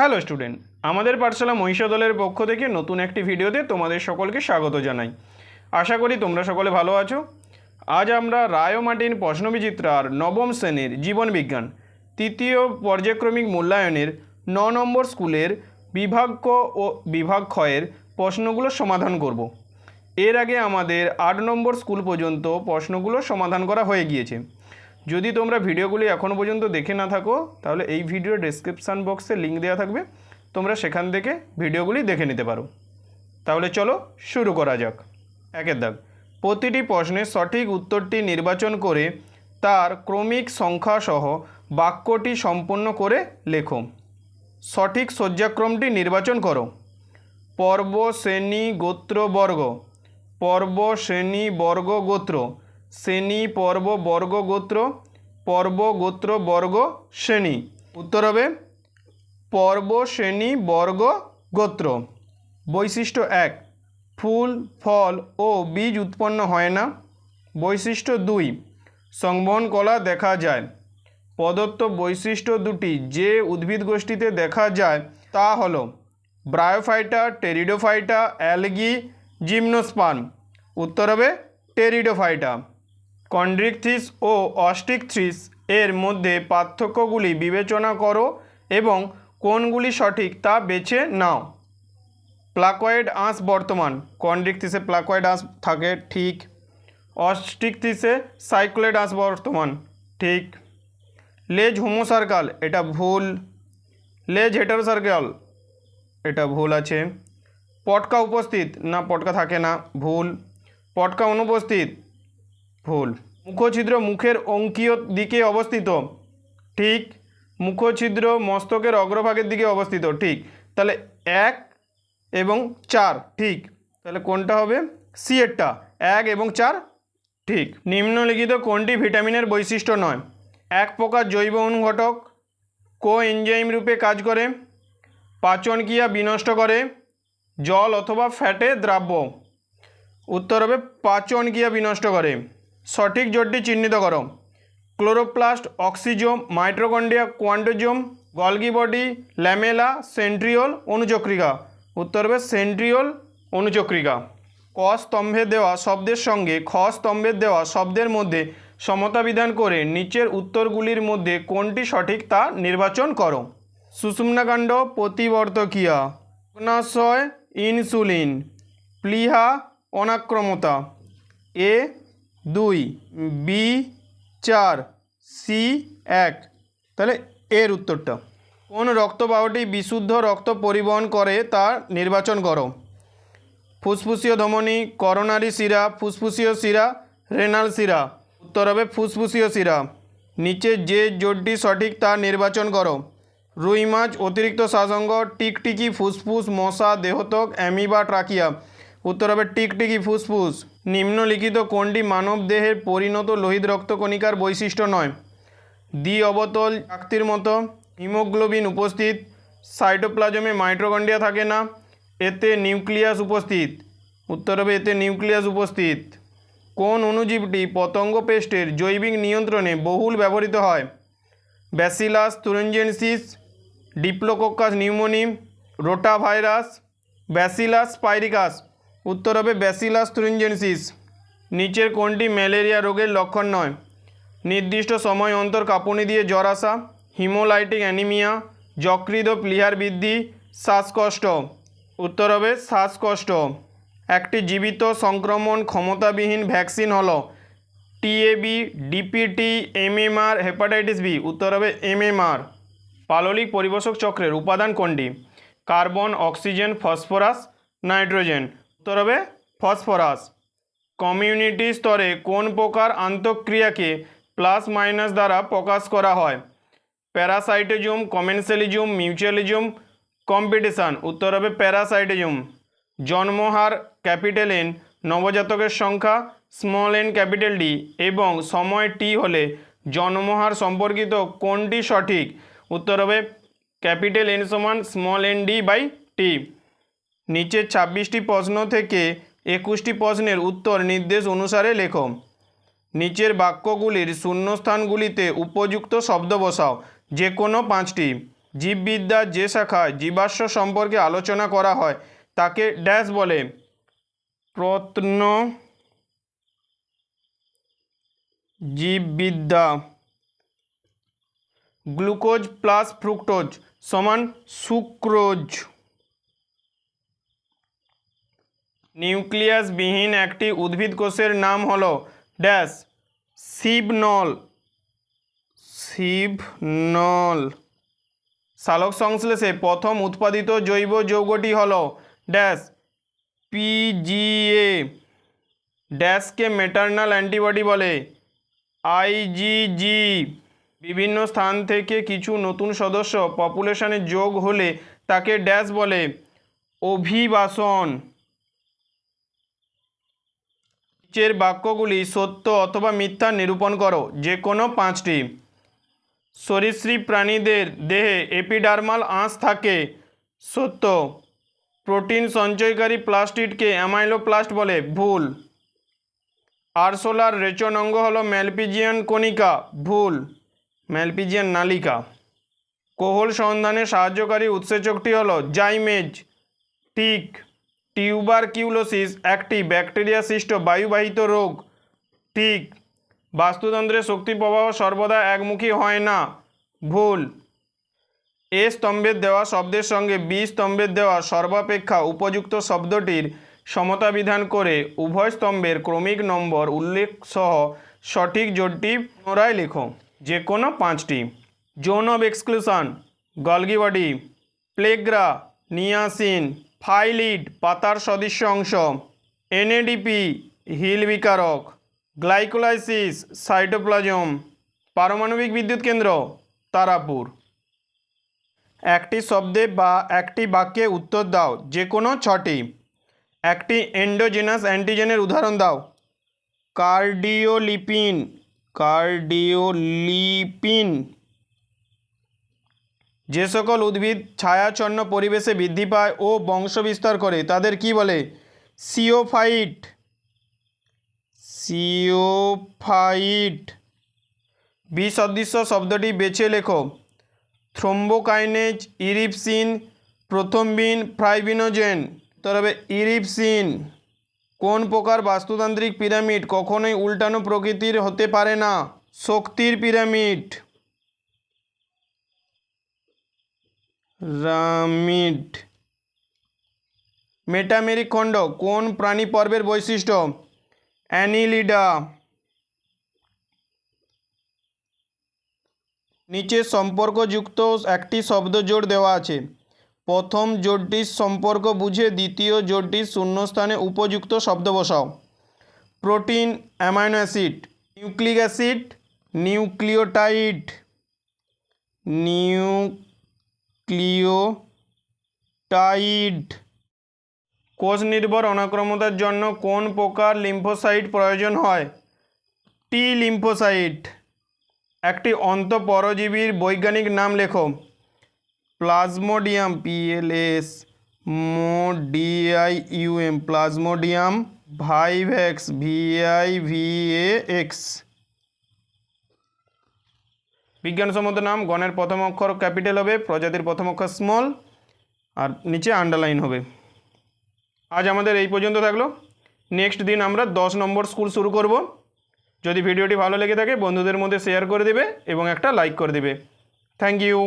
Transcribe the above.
Hello student আমাদের পাঠশালা মহিষা দলের পক্ষ থেকে নতুন একটি ভিডিওতে তোমাদের সকলকে স্বাগত জানাই। আশা করি তোমরা সকলে ভালো আছো। আজ আমরা রায় মার্টিন প্রশ্নবিচিত্রার নবম শ্রেণির জীবনবিজ্ঞান তৃতীয় পর্যায়ক্রমিক মূল্যায়নের ন নম্বর স্কুলের বিভাগ ক ও বিভাগ ক্ষয়ের প্রশ্নগুলো সমাধান করব। এর আগে আমাদের আট নম্বর স্কুল পর্যন্ত প্রশ্নগুলো সমাধান করা হয়ে গিয়েছে। যদি তোমরা ভিডিওগুলি এখনও পর্যন্ত দেখে না থাকো, তাহলে এই ভিডিও ডেসক্রিপশান বক্সে লিঙ্ক দেওয়া থাকবে। তোমরা সেখান থেকে ভিডিওগুলি দেখে নিতে পারো। তাহলে চলো শুরু করা যাক। একের দাগ। প্রতিটি প্রশ্নের সঠিক উত্তরটি নির্বাচন করে তার ক্রমিক সংখ্যাসহ বাক্যটি সম্পূর্ণ করে লেখো। সঠিক শয্যাক্রমটি নির্বাচন করো। পর্ব, শ্রেণি, গোত্র, বর্গ। পর্ব, শ্রেণি, বর্গ, গোত্র। শ্রেণি, পর্ব, বর্গ, গোত্র, পর্ব, গোত্র, বর্গ, শ্রেণি। উত্তর হবে পর্ব, শ্রেণি, বর্গ, গোত্র। বৈশিষ্ট্য এক, ফুল, ফল ও বীজ উৎপন্ন হয় না। বৈশিষ্ট্য দুই, সংবহন কলা দেখা যায়। প্রদত্ত বৈশিষ্ট্য দুটি যে উদ্ভিদ গোষ্ঠীতে দেখা যায় তা হল ব্রায়োফাইটা, টেরিডোফাইটা, অ্যালগি জিমনোস্পান উত্তর হবে টেরিডোফাইটা। কন্ড্রিকথিস ও অস্টিকথ্রিস এর মধ্যে পার্থক্যগুলি বিবেচনা করো এবং কোনগুলি সঠিক তা বেছে নাও। প্লাকয়েড আঁশ বর্তমান। কন্ড্রিকথিসে প্লাকয়েড আঁশ থাকে, ঠিক। অস্টিকথিসে সাইক্লোয়েড আঁশ বর্তমান, ঠিক। লেজ হোমো হোমোসার্কাল, এটা ভুল। লেজ হেটারোসার্কাল, এটা ভুল আছে। পটকা উপস্থিত, না পটকা থাকে না, ভুল। পটকা অনুপস্থিত ভুল। মুখছিদ্র মুখের অঙ্কীয় দিকে অবস্থিত। ঠিক। মুখছিদ্র মস্তকের অগ্রভাগের দিকে অবস্থিত। ঠিক। তাহলে এক এবং চার। ঠিক। তাহলে কোনটা হবে? সি এরটা। এক এবং চার। ঠিক। নিম্নলিখিত কোনটি ভিটামিনের বৈশিষ্ট্য নয়? এক প্রকার জৈব অনুঘটক কো এনজাইম রূপে কাজ করে, পাচন ক্রিয়া বিনষ্ট করে, জল অথবা ফ্যাটে দ্রাব্য। উত্তর হবে পাচন ক্রিয়া বিনষ্ট করে। সঠিক জোটটি চিহ্নিত করো। Chloroplast, oxysome mitochondria quantosome Golgi body lamella, centriole, অনুচক্রিকা। উত্তর হবে সেন্ট্রিওল, অনুচক্রিকা। ক স্তম্ভে দেওয়া শব্দের সঙ্গে খ স্তম্ভে দেওয়া শব্দের মধ্যে সমতা বিধান করে নিচের উত্তরগুলির মধ্যে কোনটি সঠিক তা নির্বাচন করো। সুষুম্নাকাণ্ড প্রতিবর্তকিয়া। অগ্নাশয় ইনসুলিন, প্লিহা অনাক্রমতা। এ দুই বি, চার, সি, এক। তাহলে এর উত্তরটা। কোন রক্তবাহটি বিশুদ্ধ রক্ত পরিবহন করে তা নির্বাচন করো। ফুসফুসীয় ধমনী, করোনারি শিরা, ফুসফুসীয় শিরা, রেনাল শিরা। উত্তর হবে ফুসফুসীয় শিরা। নিচে যে জোটটি সঠিক তা নির্বাচন করো। রুই মাছ অতিরিক্ত শ্বাসঙ্গ, টিকটিকি, ফুসফুস, মশা দেহতক অ্যামিবা, ট্রাকিয়া। উত্তর হবে টিকটিকি ফুসফুস। নিম্নলিখিত কোনটি মানব দেহের পরিণত লোহিত রক্তকণিকার বৈশিষ্ট্য নয়? দ্বি অবতল চাকতির মতো হিমোগ্লোবিন উপস্থিত। সাইটোপ্লাজমে মাইট্রোকন্ডিয়া থাকে না। এতে নিউক্লিয়াস উপস্থিত। উত্তর হবে এতে নিউক্লিয়াস উপস্থিত। কোন অণুজীবটি পতঙ্গ পেস্টের জৈবিক নিয়ন্ত্রণে বহুল ব্যবহৃত হয়? Bacillus, thuringiensis Diplococcus pneumoniae rota virus Bacillus স্পাইরিকাস। উত্তর হবে ব্যাসিলাস তুরেঞ্জেনসিস নিচের কোনটি ম্যালেরিয়া রোগের লক্ষণ নয়। নির্দিষ্ট সময় অন্তর কাঁপুনি দিয়ে জ্বর আসা, হিমোলাইটিক অ্যানিমিয়া যকৃত ও প্লিহার বৃদ্ধি, শ্বাসকষ্ট। উত্তর হবে শ্বাসকষ্ট। একটি জীবিত সংক্রমণ ক্ষমতাবিহীন ভ্যাকসিন হলো TAB DPT MMR hepatitis B. উত্তর হবে এমএমআর পাললিক পরিবেশক চক্রের উপাদান কোনটি? Carbon, oxygen, phosphorus, nitrogen. উত্তর হবে ফসফরাস। কমিউনিটি স্তরে কোন প্রকার আন্তঃক্রিয়াকে প্লাস মাইনাস দ্বারা প্রকাশ করা হয়? Parasitism, commensalism, mutualism, competition. উত্তর হবে প্যারাসাইটোজোম। জন্মহার ক্যাপিটাল এন নবজাতকের সংখ্যা স্মল এন ক্যাপিটাল ডি এবং সময় টি হলে জন্মহার সম্পর্কিত কোনটি সঠিক? উত্তর হবে ক্যাপিটাল এন সমান small N D by T নিচের ছাব্বিশটি প্রশ্ন থেকে একুশটি প্রশ্নের উত্তর নির্দেশ অনুসারে লেখো। নিচের বাক্যগুলির শূন্যস্থানগুলিতে উপযুক্ত শব্দ বসাও যে কোনো পাঁচটি। জীববিদ্যার যে শাখায় জীবাশ্ম সম্পর্কে আলোচনা করা হয়, তাকে ড্যাশ বলে। প্রত্ন জীববিদ্যা গ্লুকোজ প্লাস ফ্রুক্টোজ সমান সুক্রোজ। নিউক্লিয়াসবিহীন একটি উদ্ভিদ কোষের নাম হল ড্যাশ শিবনল। শিবনল। সালোক সংশ্লেষে প্রথম উৎপাদিত জৈব যৌগটি হল ড্যাশ পিজিএ ড্যাশকে মেটার্নাল অ্যান্টিবডি বলে আইজিজি বিভিন্ন স্থান থেকে কিছু নতুন সদস্য পপুলেশনে যোগ হলে তাকে ড্যাশ বলে অভিবাসন। নিচের বাক্যগুলি সত্য অথবা মিথ্যা নিরূপণ করো যে কোনো পাঁচটি। সরীসৃপ প্রাণীদের দেহে এপিডার্মাল আঁশ থাকে। সত্য। প্রোটিন সঞ্চয়কারী প্লাস্টিডকে অ্যামাইলোপ্লাস্ট বলে, ভুল। আরশোলার রেচন অঙ্গ হল ম্যালপিজিয়ান কণিকা, ভুল। ম্যালপিজিয়ান নালিকা। কোহল সন্ধানে সাহায্যকারী উৎসেচকটি হল জাইমেজ ঠিক টিউবারকিউলোসিস একটি ব্যাকটেরিয়া সৃষ্ট বায়ুবাহিত রোগ। ঠিক, বাস্তুতন্ত্রের শক্তি প্রবাহ সর্বদা একমুখী হয় না। ভুল, এ স্তম্ভের দেওয়া শব্দের সঙ্গে বি স্তম্ভের দেওয়া সর্বাপেক্ষা উপযুক্ত শব্দটির সমতা বিধান করে উভয় স্তম্ভের ক্রমিক নম্বর উল্লেখ সহ সঠিক জোটটি পুনরায় লেখো। যে কোনো পাঁচটি। Zone of exclusion Golgi body pellagra, niacin phyllid পাতার সদৃশ্য অংশ, এনএডিপি হিল বিকারক, গ্লাইকোলাইসিস সাইটোপ্লাজম, পারমাণবিক বিদ্যুৎ কেন্দ্র, তারাপুর। একটি শব্দে বা একটি বাক্যে উত্তর দাও, যে কোনো ছটি। একটি এন্ডোজেনাস অ্যান্টিজেনের উদাহরণ দাও। Cardiolipin cardiolipin. যে সকল উদ্ভিদ ছায়াচ্ছন্ন পরিবেশে বৃদ্ধি পায় ও বংশ বিস্তার করে, তাদের কি বলে? সিওফাইট। সিওফাইট। বিসদৃশ্য শব্দটি বেছে লেখো। থ্রোম্বোকাইনেজ, ইরিপসিন, প্রথমবিন, ফ্রাইবিনোজেন। তবে ইরিপসিন কোন প্রকার বাস্তুতান্ত্রিক পিরামিড কখনোই উল্টানো প্রকৃতির হতে পারে না? শক্তির পিরামিড। রামিড। মেটামেরিক খণ্ড কোন প্রাণী পর্বের বৈশিষ্ট্য? অ্যানিলিডা। নিচে সম্পর্কযুক্ত একটি শব্দ জোড় দেওয়া আছে। প্রথম জোড়টির সম্পর্ক বুঝে দ্বিতীয় জোড়টির শূন্যস্থানে উপযুক্ত শব্দ বসাও। Protein, amino acid. Nucleic acid nucleotide. Nucleotide. কোষ নির্ভর অনাক্রমতার জন্য কোন প্রকার লিম্ফোসাইট প্রয়োজন হয়? T lymphocyte. একটি অন্তঃপরজীবীর বৈজ্ঞানিক নাম লেখো। Plasmodium PLS MODI UM plasmodium vivax VI VX বিজ্ঞানসম্মত নাম, গণের প্রথম অক্ষর ক্যাপিটাল হবে, প্রজাতির প্রথম অক্ষর স্মল, আর নিচে আন্ডারলাইন হবে। আজ আমাদের এই পর্যন্ত থাকল। নেক্সট দিন আমরা দশ নম্বর স্কুল শুরু করব। যদি ভিডিওটি ভালো লেগে থাকে, বন্ধুদের মধ্যে শেয়ার করে দেবে এবং একটা লাইক করে দেবে। Thank you